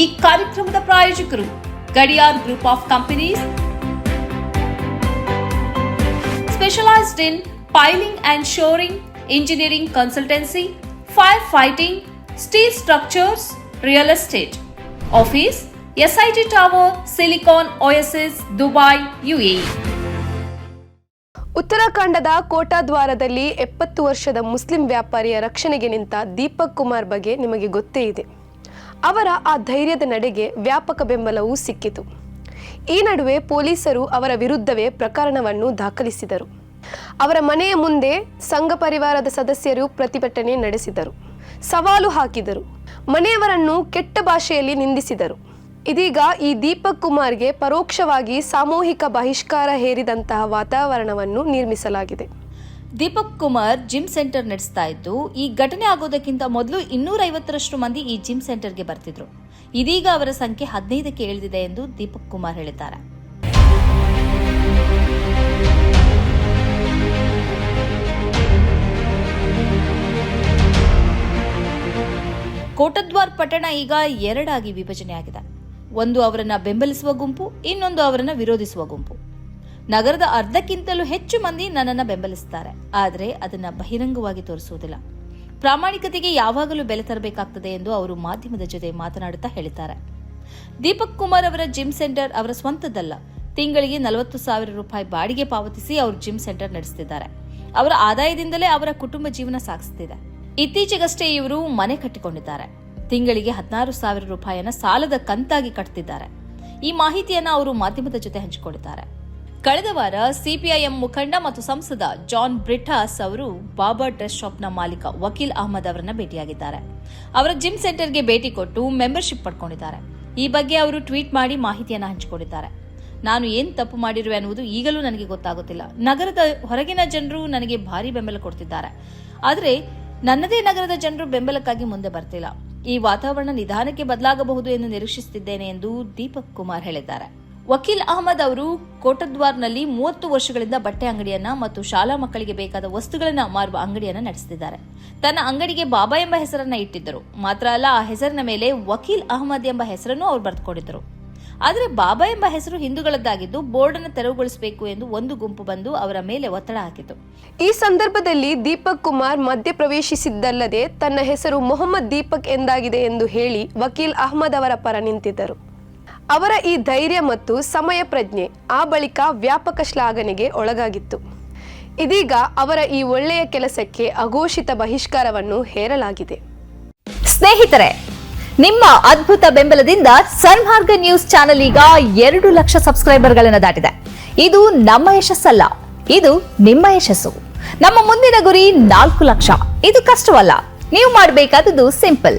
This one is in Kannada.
ಈ ಕಾರ್ಯಕ್ರಮದ ಪ್ರಾಯೋಜಕರು Gadiyar group of companies, specialised in piling and shoring, engineering consultancy, fire fighting, steel structures, real estate, office, SIT tower, silicon OSS Dubai UA ಉತ್ತರಾಖಂಡದ ಕೋಟಾದ್ವಾರದಲ್ಲಿ ಎಪ್ಪತ್ತು ವರ್ಷದ ಮುಸ್ಲಿಂ ವ್ಯಾಪಾರಿಯ ರಕ್ಷಣೆಗೆ ನಿಂತ ದೀಪಕ್ ಕುಮಾರ್ ಬಗ್ಗೆ ನಿಮಗೆ ಗೊತ್ತೇ ಇದೆ. ಅವರ ಆ ಧೈರ್ಯದ ನಡೆಗೆ ವ್ಯಾಪಕ ಬೆಂಬಲವೂ ಸಿಕ್ಕಿತು. ಈ ನಡುವೆ ಪೊಲೀಸರು ಅವರ ವಿರುದ್ಧವೇ ಪ್ರಕರಣವನ್ನು ದಾಖಲಿಸಿದರು. ಅವರ ಮನೆಯ ಮುಂದೆ ಸಂಘ ಪರಿವಾರದ ಸದಸ್ಯರು ಪ್ರತಿಭಟನೆ ನಡೆಸಿದರು. ಸವಾಲು ಹಾಕಿದರು. ಮನೆಯವರನ್ನು ಕೆಟ್ಟ ಭಾಷೆಯಲ್ಲಿ ನಿಂದಿಸಿದರು. ಇದೀಗ ಈ ದೀಪಕ್ ಕುಮಾರ್ಗೆ ಪರೋಕ್ಷವಾಗಿ ಸಾಮೂಹಿಕ ಬಹಿಷ್ಕಾರ ಹೇರಿದಂತಹ ವಾತಾವರಣವನ್ನು ನಿರ್ಮಿಸಲಾಗಿದೆ. ದೀಪಕ್ ಕುಮಾರ್ ಜಿಮ್ ಸೆಂಟರ್ ನಡೆಸ್ತಾ ಇದ್ದು, ಈ ಘಟನೆ ಆಗೋದಕ್ಕಿಂತ ಮೊದಲು ಇನ್ನೂರ ಐವತ್ತರಷ್ಟು ಮಂದಿ ಈ ಜಿಮ್ ಸೆಂಟರ್ಗೆ ಬರ್ತಿದ್ರು. ಇದೀಗ ಅವರ ಸಂಖ್ಯೆ ಹದಿನೈದಕ್ಕೆ ಇಳಿದಿದೆ ಎಂದು ದೀಪಕ್ ಕುಮಾರ್ ಹೇಳಿದ್ದಾರೆ. ಕೋಟದ್ವಾರ್ ಪಟ್ಟಣ ಈಗ ಎರಡಾಗಿ ವಿಭಜನೆಯಾಗಿದೆ. ಒಂದು ಅವರನ್ನ ಬೆಂಬಲಿಸುವ ಗುಂಪು, ಇನ್ನೊಂದು ಅವರನ್ನ ವಿರೋಧಿಸುವ ಗುಂಪು. ನಗರದ ಅರ್ಧಕ್ಕಿಂತಲೂ ಹೆಚ್ಚು ಮಂದಿ ನನ್ನನ್ನು ಬೆಂಬಲಿಸುತ್ತಾರೆ ಆದರೆ ಅದನ್ನು ಬಹಿರಂಗವಾಗಿ ತೋರಿಸುವುದಿಲ್ಲ. ಪ್ರಾಮಾಣಿಕತೆಗೆ ಯಾವಾಗಲೂ ಬೆಲೆ ತರಬೇಕಾಗ್ತದೆ ಎಂದು ಅವರು ಮಾಧ್ಯಮದ ಜೊತೆ ಮಾತನಾಡುತ್ತಾ ಹೇಳಿದ್ದಾರೆ. ದೀಪಕ್ ಕುಮಾರ್ ಅವರ ಜಿಮ್ ಸೆಂಟರ್ ಅವರ ಸ್ವಂತದ್ದಲ್ಲ. ತಿಂಗಳಿಗೆ ನಲವತ್ತು ಸಾವಿರ ರೂಪಾಯಿ ಬಾಡಿಗೆ ಪಾವತಿಸಿ ಅವರು ಜಿಮ್ ಸೆಂಟರ್ ನಡೆಸುತ್ತಿದ್ದಾರೆ ಅವರ ಆದಾಯದಿಂದಲೇ ಅವರ ಕುಟುಂಬ ಜೀವನ ಸಾಗಿಸುತ್ತಿದೆ ಇತ್ತೀಚೆಗಷ್ಟೇ ಇವರು ಮನೆ ಕಟ್ಟಿಕೊಂಡಿದ್ದಾರೆ. ತಿಂಗಳಿಗೆ ಹದಿನಾರು ಸಾವಿರ ರೂಪಾಯಿಯನ್ನು ಸಾಲದ ಕಂತಾಗಿ ಕಟ್ತಿದ್ದಾರೆ. ಈ ಮಾಹಿತಿಯನ್ನು ಅವರು ಮಾಧ್ಯಮದ ಜೊತೆ ಹಂಚಿಕೊಂಡಿದ್ದಾರೆ. ಕಳೆದ ವಾರ ಸಿಪಿಐಎಂ ಮುಖಂಡ ಮತ್ತು ಸಂಸದ ಜಾನ್ ಬ್ರಿಟಾಸ್ ಅವರು ಬಾಬಾ ಡ್ರೆಸ್ ಶಾಪ್ನ ಮಾಲೀಕ ವಕೀಲ್ ಅಹಮದ್ ಅವರನ್ನ ಭೇಟಿಯಾಗಿದ್ದಾರೆ. ಅವರ ಜಿಮ್ ಸೆಂಟರ್ಗೆ ಭೇಟಿ ಕೊಟ್ಟು ಮೆಂಬರ್ಶಿಪ್ ಪಡ್ಕೊಂಡಿದ್ದಾರೆ. ಈ ಬಗ್ಗೆ ಅವರು ಟ್ವೀಟ್ ಮಾಡಿ ಮಾಹಿತಿಯನ್ನು ಹಂಚಿಕೊಂಡಿದ್ದಾರೆ. ನಾನು ಏನ್ ತಪ್ಪು ಮಾಡಿರುವೆ ಅನ್ನುವುದು ಈಗಲೂ ನನಗೆ ಗೊತ್ತಾಗುತ್ತಿಲ್ಲ. ನಗರದ ಹೊರಗಿನ ಜನರು ನನಗೆ ಭಾರಿ ಬೆಂಬಲ ಕೊಡ್ತಿದ್ದಾರೆ. ಆದರೆ ನನ್ನದೇ ನಗರದ ಜನರು ಬೆಂಬಲಕ್ಕಾಗಿ ಮುಂದೆ ಬರ್ತಿಲ್ಲ. ಈ ವಾತಾವರಣ ನಿಧಾನಕ್ಕೆ ಬದಲಾಗಬಹುದು ಎಂದು ನಿರೀಕ್ಷಿಸುತ್ತಿದ್ದೇನೆ ಎಂದು ದೀಪಕ್ ಕುಮಾರ್ ಹೇಳಿದ್ದಾರೆ. ವಕೀಲ್ ಅಹಮದ್ ಅವರು ಕೋಟದ್ವಾರ್ನಲ್ಲಿ ಮೂವತ್ತು ವರ್ಷಗಳಿಂದ ಬಟ್ಟೆ ಅಂಗಡಿಯನ್ನ ಮತ್ತು ಶಾಲಾ ಮಕ್ಕಳಿಗೆ ಬೇಕಾದ ವಸ್ತುಗಳನ್ನ ಮಾರುವ ಅಂಗಡಿಯನ್ನ ನಡೆಸುತ್ತಿದ್ದಾರೆ ತನ್ನ ಅಂಗಡಿಗೆ ಬಾಬಾ ಎಂಬ ಹೆಸರನ್ನ ಇಟ್ಟಿದ್ದರು. ಮಾತ್ರ ಅಲ್ಲ, ಆ ಹೆಸರಿನ ಮೇಲೆ ವಕೀಲ್ ಅಹಮದ್ ಎಂಬ ಹೆಸರನ್ನು ಅವರು ಬರೆದುಕೊಂಡಿದ್ದರು. ಆದರೆ ಬಾಬಾ ಎಂಬ ಹೆಸರು ಹಿಂದೂಗಳದ್ದಾಗಿದ್ದು ಬೋರ್ಡ್ ಅನ್ನು ತೆರವುಗೊಳಿಸಬೇಕು ಎಂದು ಒಂದು ಗುಂಪು ಬಂದು ಅವರ ಮೇಲೆ ಒತ್ತಡ ಹಾಕಿತು ಈ ಸಂದರ್ಭದಲ್ಲಿ ದೀಪಕ್ ಕುಮಾರ್ ಮಧ್ಯ ಪ್ರವೇಶಿಸಿದ್ದಲ್ಲದೆ ತನ್ನ ಹೆಸರು ಮೊಹಮ್ಮದ್ ದೀಪಕ್ ಎಂದಾಗಿದೆ ಎಂದು ಹೇಳಿ ವಕೀಲ್ ಅಹ್ಮದ್ ಅವರ ಪರ ನಿಂತಿದ್ದರು. ಅವರ ಈ ಧೈರ್ಯ ಮತ್ತು ಸಮಯ ಪ್ರಜ್ಞೆ ಆ ಬಳಿಕ ವ್ಯಾಪಕ ಶ್ಲಾಘನೆಗೆ ಒಳಗಾಗಿತ್ತು. ಇದೀಗ ಅವರ ಈ ಒಳ್ಳೆಯ ಕೆಲಸಕ್ಕೆ ಅಘೋಷಿತ ಬಹಿಷ್ಕಾರವನ್ನು ಹೇರಲಾಗಿದೆ. ಸ್ನೇಹಿತರೆ, ನಿಮ್ಮ ಅದ್ಭುತ ಬೆಂಬಲದಿಂದ ಸನ್ಮಾರ್ಗ ನ್ಯೂಸ್ ಚಾನೆಲ್ ಈಗ ಎರಡು ಲಕ್ಷ ಸಬ್ಸ್ಕ್ರೈಬರ್ಗಳನ್ನು ದಾಟಿದೆ. ಇದು ನಮ್ಮ ಯಶಸ್ಸಲ್ಲ, ಇದು ನಿಮ್ಮ ಯಶಸ್ಸು. ನಮ್ಮ ಮುಂದಿನ ಗುರಿ ನಾಲ್ಕು ಲಕ್ಷ. ಇದು ಕಷ್ಟವಲ್ಲ, ನೀವು ಮಾಡಬೇಕಾದದ್ದು ಸಿಂಪಲ್.